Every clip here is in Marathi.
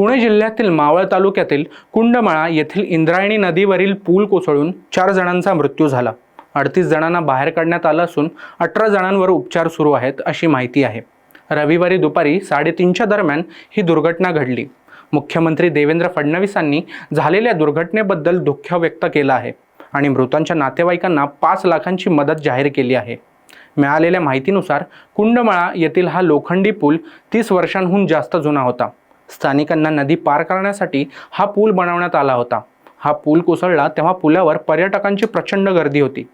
पुणे जिल्ह्यातील मावळ तालुक्यातील कुंडमाळा येथील इंद्रायणी नदीवरील पूल कोसळून चार जणांचा मृत्यू झाला. अडतीस जणांना बाहेर काढण्यात आलं असून अठरा जणांवर उपचार सुरू आहेत अशी माहिती आहे. रविवारी दुपारी साडेतीनच्या दरम्यान ही दुर्घटना घडली. मुख्यमंत्री देवेंद्र फडणवीसांनी झालेल्या दुर्घटनेबद्दल दुःख व्यक्त केलं आहे आणि मृतांच्या नातेवाईकांना पाच लाखांची मदत जाहीर केली आहे. मिळालेल्या माहितीनुसार कुंडमाळा येथील हा लोखंडी पूल तीस वर्षांहून जास्त जुना होता. स्थानिकांना नदी पार करण्यासाठी हा पूल बनवण्यात आला होता. हा पूल कोसळला तेव्हा पुलावर पर्यटकांची प्रचंड गर्दी होती.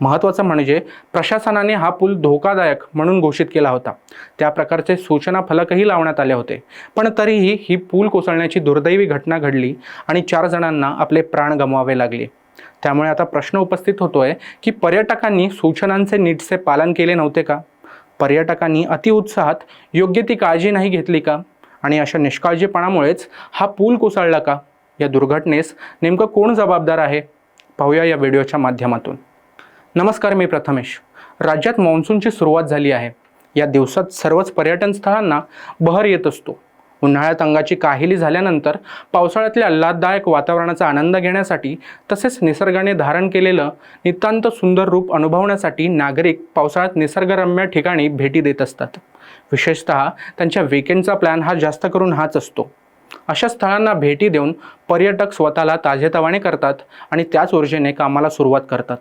महत्त्वाचं म्हणजे प्रशासनाने हा पूल धोकादायक म्हणून घोषित केला होता. त्या प्रकारचे सूचना फलकही लावण्यात आले होते. पण तरीही ही पूल कोसळण्याची दुर्दैवी घटना घडली आणि चार जणांना आपले प्राण गमवावे लागले. त्यामुळे आता प्रश्न उपस्थित होतोय की पर्यटकांनी सूचनांचे नीटचे पालन केले नव्हते का? पर्यटकांनी अतिउत्साहात योग्य ती काळजी नाही घेतली का? आणि अशा निष्काळजीपणामुळेच हा पूल कोसळला का? या दुर्घटनेस नेमकं कोण जबाबदार आहे? पाहूया या व्हिडिओच्या माध्यमातून. नमस्कार मी प्रथमेश. राज्यात मान्सूनची सुरुवात झाली आहे. या दिवसात सर्वच पर्यटन स्थळांना बहर येत असतो. उन्हाळ्यात अंगाची काहिली झाल्यानंतर पावसाळ्यातल्या आल्हाददायक वातावरणाचा आनंद घेण्यासाठी तसेच निसर्गाने धारण केलेलं नितांत सुंदर रूप अनुभवण्यासाठी नागरिक पावसाळ्यात निसर्गरम्य ठिकाणी भेटी देत असतात. विशेषतः त्यांच्या विकेंडचा प्लॅन हा जास्त करून हाच असतो. अशा स्थळांना भेटी देऊन पर्यटक स्वतःला ताजेतवाने करतात आणि त्याच ऊर्जेने कामाला सुरुवात करतात.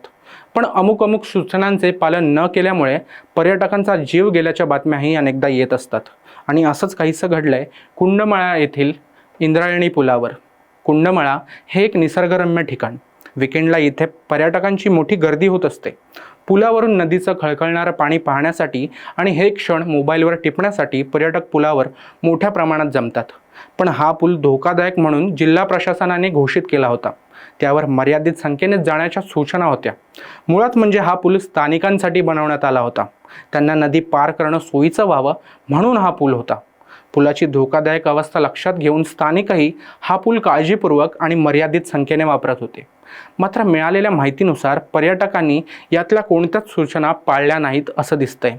पण अमुक अमुक सूचनांचे पालन न केल्यामुळे पर्यटकांचा जीव गेल्याच्या बातम्याही अनेकदा येत असतात. आणि असंच काहीसं घडलं आहे कुंडमळा येथील इंद्रायणी पुलावर. कुंडमळा हे एक निसर्गरम्य ठिकाण. विकेंडला इथे पर्यटकांची मोठी गर्दी होत असते. पुलावरून नदीचं खळखळणारं पाणी पाहण्यासाठी आणि हे क्षण मोबाईलवर टिपण्यासाठी पर्यटक पुलावर मोठ्या प्रमाणात जमतात. पण हा पूल धोकादायक म्हणून जिल्हा प्रशासनाने घोषित केला होता. त्यावर मर्यादित संख्येने जाण्याच्या सूचना होत्या. मुळात म्हणजे हा पूल स्थानिकांसाठी बनवण्यात आला होता. त्यांना नदी पार करणं सोयीचं व्हावं म्हणून हा पूल होता. पुलाची धोकादायक अवस्था लक्षात घेऊन स्थानिकही हा पूल काळजीपूर्वक आणि मर्यादित संख्येने वापरत होते. मात्र मिळालेल्या माहितीनुसार पर्यटकांनी यातल्या कोणत्याच सूचना पाळल्या नाहीत असं दिसतंय.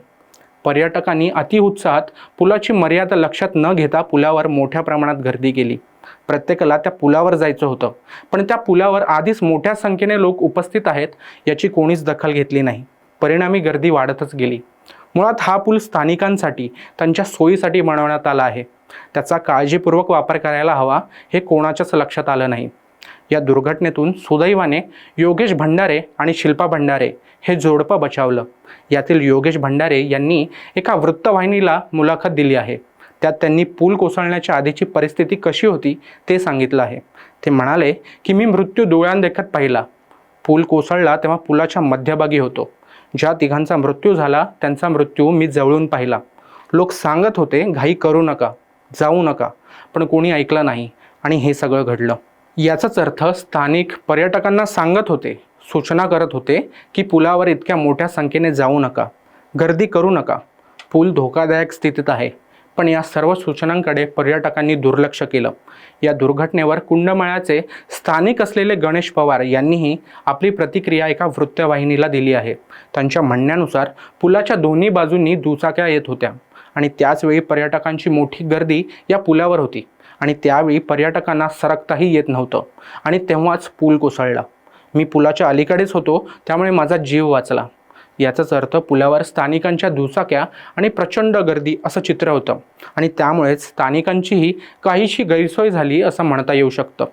पर्यटकांनी अतिउत्साहात पुलाची मर्यादा लक्षात न घेता पुलावर मोठ्या प्रमाणात गर्दी केली. प्रत्येकाला त्या पुलावर जायचं होतं. पण त्या पुलावर आधीच मोठ्या संख्येने लोक उपस्थित आहेत याची कोणीच दखल घेतली नाही. परिणामी गर्दी वाढतच गेली. मुळात हा पूल स्थानिकांसाठी त्यांच्या सोयीसाठी बनवण्यात आला आहे. त्याचा काळजीपूर्वक वापर करायला हवा हे कोणाच्याच लक्षात आलं नाही. या दुर्घटनेतून सुदैवाने योगेश भंडारे आणि शिल्पा भंडारे हे जोडपं बचावलं. यातील योगेश भंडारे यांनी एका वृत्तवाहिनीला मुलाखत दिली आहे. त्यात त्यांनी पूल कोसळण्याच्या आधीची परिस्थिती कशी होती ते सांगितलं आहे. ते म्हणाले की मी मृत्यू डोळ्यांदेखत पाहिला. पूल कोसळला तेव्हा पुलाच्या मध्यभागी होतो. ज्या तिघांचा मृत्यू झाला त्यांचा मृत्यू मी जवळून पाहिला. लोक सांगत होते घाई करू नका जाऊ नका पण कोणी ऐकलं नाही आणि हे सगळं घडलं. याचाच अर्थ स्थानिक पर्यटकांना सांगत होते सूचना करत होते की पुलावर इतक्या मोठ्या संख्येने जाऊ नका गर्दी करू नका. पूल धोकादायक स्थितीत आहे. पण या सर्व सूचनांकडे पर्यटकांनी दुर्लक्ष केलं. या दुर्घटनेवर कुंडमाळ्याचे स्थानिक असलेले गणेश पवार यांनीही आपली प्रतिक्रिया एका वृत्तवाहिनीला दिली आहे. त्यांच्या म्हणण्यानुसार पुलाच्या दोन्ही बाजूंनी दुचाक्या येत होत्या आणि त्याचवेळी पर्यटकांची मोठी गर्दी या पुलावर होती आणि त्यावेळी पर्यटकांना सरकताही येत नव्हतं आणि तेव्हाच पूल कोसळला. मी पुलाच्या अलीकडेच होतो त्यामुळे माझा जीव वाचला. याचाच अर्थ पुलावर स्थानिकांच्या दुचाक्या आणि प्रचंड गर्दी असं चित्र होतं. आणि त्यामुळेच स्थानिकांचीही काहीशी गैरसोय झाली असं म्हणता येऊ शकतं.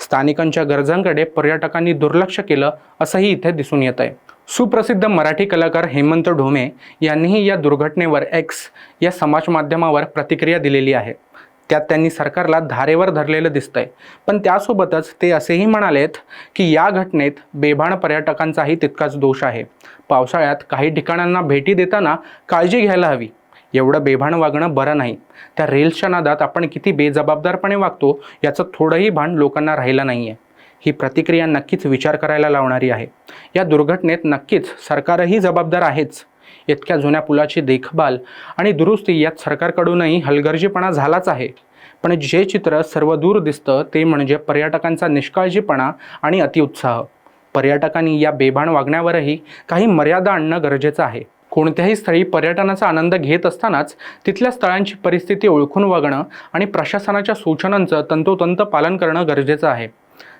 स्थानिकांच्या गरजांकडे पर्यटकांनी दुर्लक्ष केलं असंही इथे दिसून येत आहे सुप्रसिद्ध मराठी कलाकार हेमंत ढोमे यांनीही या दुर्घटनेवर एक्स या समाज माध्यमावर प्रतिक्रिया दिलेली आहे. त्यात त्यांनी सरकारला धारेवर धरलेलं दिसतंय. पण त्यासोबतच ते असेही म्हणालेत की या घटनेत बेभाण पर्यटकांचाही तितकाच दोष आहे. पावसाळ्यात काही ठिकाणांना भेटी देताना काळजी घ्यायला हवी. एवढं बेभान वागणं बरं नाही. त्या रेल्सच्या नादात आपण किती बेजबाबदारपणे वागतो याचं थोडंही भान लोकांना राहिलं नाही आहे ही प्रतिक्रिया नक्कीच विचार करायला लावणारी आहे. या दुर्घटनेत नक्कीच सरकारही जबाबदार आहेच. इतक्या जुन्या पुलाची देखभाल आणि दुरुस्ती यात सरकारकडूनही हलगर्जीपणा झालाच आहे. पण जे चित्र सर्वदूर दिसतं ते म्हणजे पर्यटकांचा निष्काळजीपणा आणि अतिउत्साह. पर्यटकांनी या बेभान वागण्यावरही काही मर्यादा आणणं गरजेचं आहे. कोणत्याही स्थळी पर्यटनाचा आनंद घेत असतानाच तिथल्या स्थळांची परिस्थिती ओळखून वागणं आणि प्रशासनाच्या सूचनांचं तंतोतंत पालन करणं गरजेचं आहे.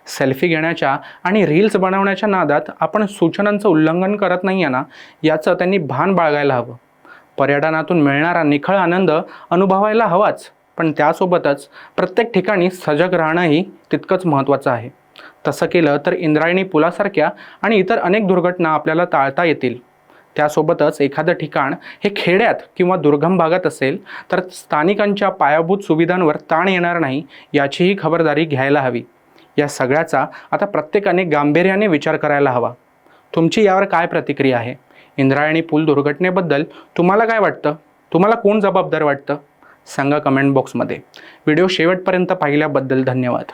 सेल्फी घेण्याच्या आणि रील्स बनवण्याच्या नादात आपण सूचनांचं उल्लंघन करत नाही आहे ना याचं त्यांनी भान बाळगायला हवं. पर्यटनातून मिळणारा निखळ आनंद अनुभवायला हवाच पण त्यासोबतच प्रत्येक ठिकाणी सजग राहणंही तितकंच महत्त्वाचं आहे. तसं केलं तर इंद्रायणी पुलासारख्या आणि इतर अनेक दुर्घटना आपल्याला टाळता येतील. त्यासोबतच एखादं ठिकाण हे खेड्यात किंवा दुर्गम भागात असेल तर स्थानिकांच्या पायाभूत सुविधांवर ताण येणार नाही याचीही खबरदारी घ्यायला हवी. या सगळ्याचा आता प्रत्येकाने गांभीर्याने विचार करायला हवा. तुमची यावर काय प्रतिक्रिया आहे? इंद्रायणी पूल दुर्घटनेबद्दल तुम्हाला काय वाटतं? तुम्हाला कोण जबाबदार वाटतं? सांगा कमेंट बॉक्समध्ये व्हिडिओ शेवटपर्यंत पाहिल्याबद्दल धन्यवाद.